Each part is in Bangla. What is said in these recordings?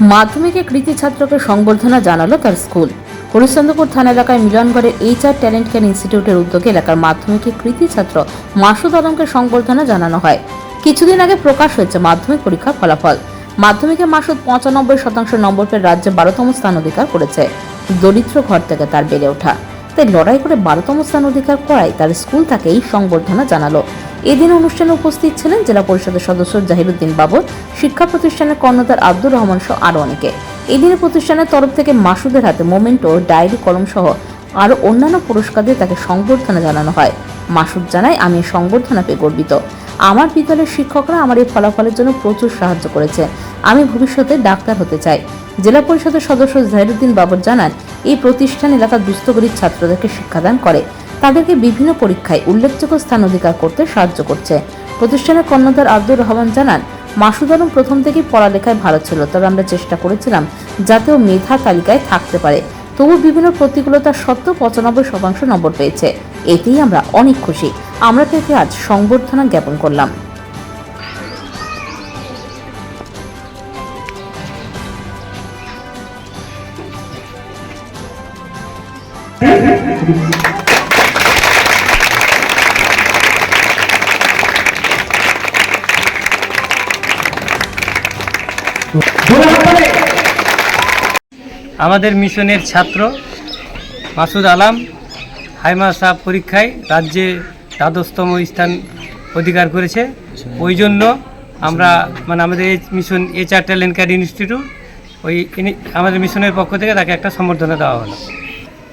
মাধ্যমিকে কৃতি ছাত্রকে সংবর্ধনা জানালো তার স্কুল। হরিশ্চন্দ্রপুর থানা এলাকায় মিলনগড়ে এইচআর ট্যালেন্ট কেয়ার ইনস্টিটিউটের উদ্যোগে এলাকার মাধ্যমিকে কৃতি ছাত্র মাসুদ আলমকে সংবর্ধনা জানানো হয়। কিছুদিন আগে প্রকাশ হয়েছে মাধ্যমিক পরীক্ষার ফলাফল। মাধ্যমিকে মাসুদ পঁচানব্বই শতাংশ নম্বর পেয়ে রাজ্যে বারোতম স্থান অধিকার করেছে। দরিদ্র ঘর থেকে তার বেড়ে ওঠা। তাই লড়াই করে বারোতম স্থান অধিকার করায় তার স্কুল তাকে এই সংবর্ধনা জানালো। এদিন অনুষ্ঠানে উপস্থিত ছিলেন জেলা পরিষদের সদস্য জাহিরুদ্দিন বাবর, শিক্ষা প্রতিষ্ঠানের কর্ণধার আব্দুর রহমান সহ আরও অনেকে। এদিনে প্রতিষ্ঠানের তরফ থেকে মাসুদের হাতে মোমেন্টো ডায়েরি কলম সহ আরও অন্যান্য পুরস্কার দিয়ে তাকে সংবর্ধনা জানানো হয়। মাসুদ জানায়, আমি সংবর্ধনা পেয়ে গর্বিত। আমার বিদ্যালয়ের শিক্ষকরা আমার এই ফলাফলের জন্য প্রচুর সাহায্য করেছে। আমি ভবিষ্যতে ডাক্তার হতে চাই। জেলা পরিষদের সদস্য জাহিরুদ্দিন বাবর জানান, এই প্রতিষ্ঠান এলাকার দুস্থ গরিব ছাত্রদেরকে শিক্ষাদান করে। তাদেরকে বিভিন্ন পরীক্ষায় উল্লেখযোগ্য স্থান অধিকার করতে সাহায্য করছে। প্রতিষ্ঠানের কর্ণধার আব্দুর রহমান জানান, মাসুদ আলম প্রথম থেকেই পড়ালেখায় ভালো ছিল, তবে আমরা চেষ্টা করেছিলাম যাতে ও মেধা তালিকায় থাকতে পারে। তবু বিভিন্ন প্রতিকূলতার সত্ত্বেও পঁচানব্বই শতাংশ নম্বর পেয়েছে। এতেই আমরা অনেক খুশি। আমরা তাকে আজ সংবর্ধনা জ্ঞাপন করলাম। আমাদের মিশনের ছাত্র মাসুদ আলাম হাইমাসা পরীক্ষায় রাজ্যে দ্বাদশতম স্থান অধিকার করেছে। ওই জন্য আমরা মানে আমাদের এই mission HR talent care institute ওই আমাদের মিশনের পক্ষ থেকে তাকে একটা সম্বর্ধনা দেওয়া হলো।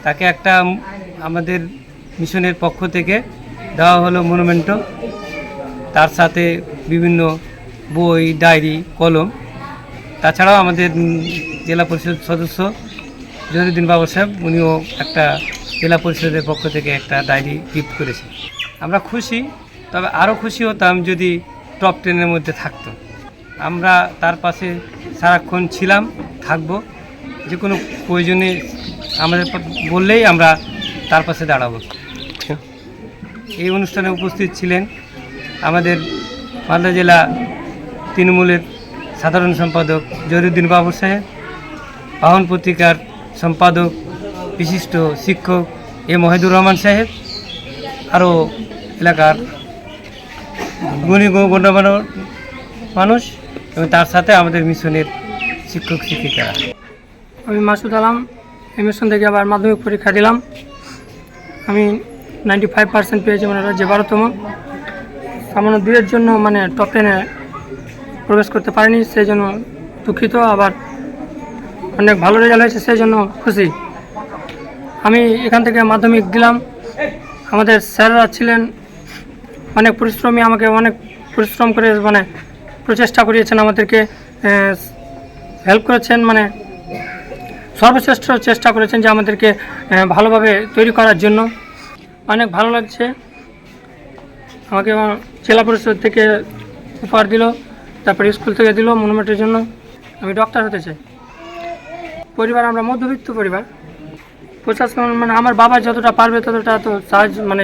তাকে একটা আমাদের মিশনের পক্ষ থেকে দেওয়া হলো মনুমেন্টো তার সাথে বিভিন্ন বই, ডায়েরি, কলম। তাছাড়াও আমাদের জেলা পরিষদ সদস্য জহিরুদ্দিন বাবু সাহেব, উনিও একটা জেলা পরিষদের পক্ষ থেকে একটা ডায়েরি গিফট করেছে আমরা খুশি, তবে আরও খুশি হতাম যদি টপ টেনের মধ্যে থাকতো। আমরা তার পাশে সারাক্ষণ ছিলাম, থাকব, যে কোনো প্রয়োজনে আমাদের বললেই আমরা তার পাশে দাঁড়াবো। এই অনুষ্ঠানে উপস্থিত ছিলেন আমাদের মালদা জেলা তৃণমূলের সাধারণ সম্পাদক জহিরুদ্দিন বাবু সাহেব, বাহন পত্রিকার সম্পাদক, বিশিষ্ট শিক্ষক এ মহিদুর রহমান সাহেব আরও এলাকার গুণী গণ্যমান্য মানুষ এবং তার সাথে আমাদের মিশনের শিক্ষক শিক্ষিকারা। আমি মাসুদ আলাম এমএসন থেকে আবার মাধ্যমিক পরীক্ষা দিলাম। আমি নাইনটি ফাইভ পার্সেন্ট পেয়েছি মানে রাজ্যে বারোতম। সামান্য দুইয়ের জন্য মানে টপ টেনে প্রবেশ করতে পারিনি সেই জন্য দুঃখিত। আবার অনেক ভালো রেজাল্ট হয়েছে সেই জন্য খুশি। আমি এখান থেকে মাধ্যমিক দিলাম। আমাদের স্যাররা ছিলেন অনেক পরিশ্রমী আমাকে অনেক পরিশ্রম করে মানে প্রচেষ্টা করিয়েছেন আমাদেরকে হেল্প করেছেন মানে সর্বশ্রেষ্ঠ চেষ্টা করেছেন যে আমাদেরকে ভালোভাবে তৈরি করার জন্য। অনেক ভালো লাগছে। আমাকে জেলা পরিষদ থেকে উপহার দিল, তারপরে স্কুল থেকে দিল মনুমেন্টের জন্য। আমি ডক্টর হতে চাই। পরিবার, আমরা মধ্যবিত্ত পরিবার। প্রশাসন মানে আমার বাবা যতটা পারবে ততটা তো সাহায্য মানে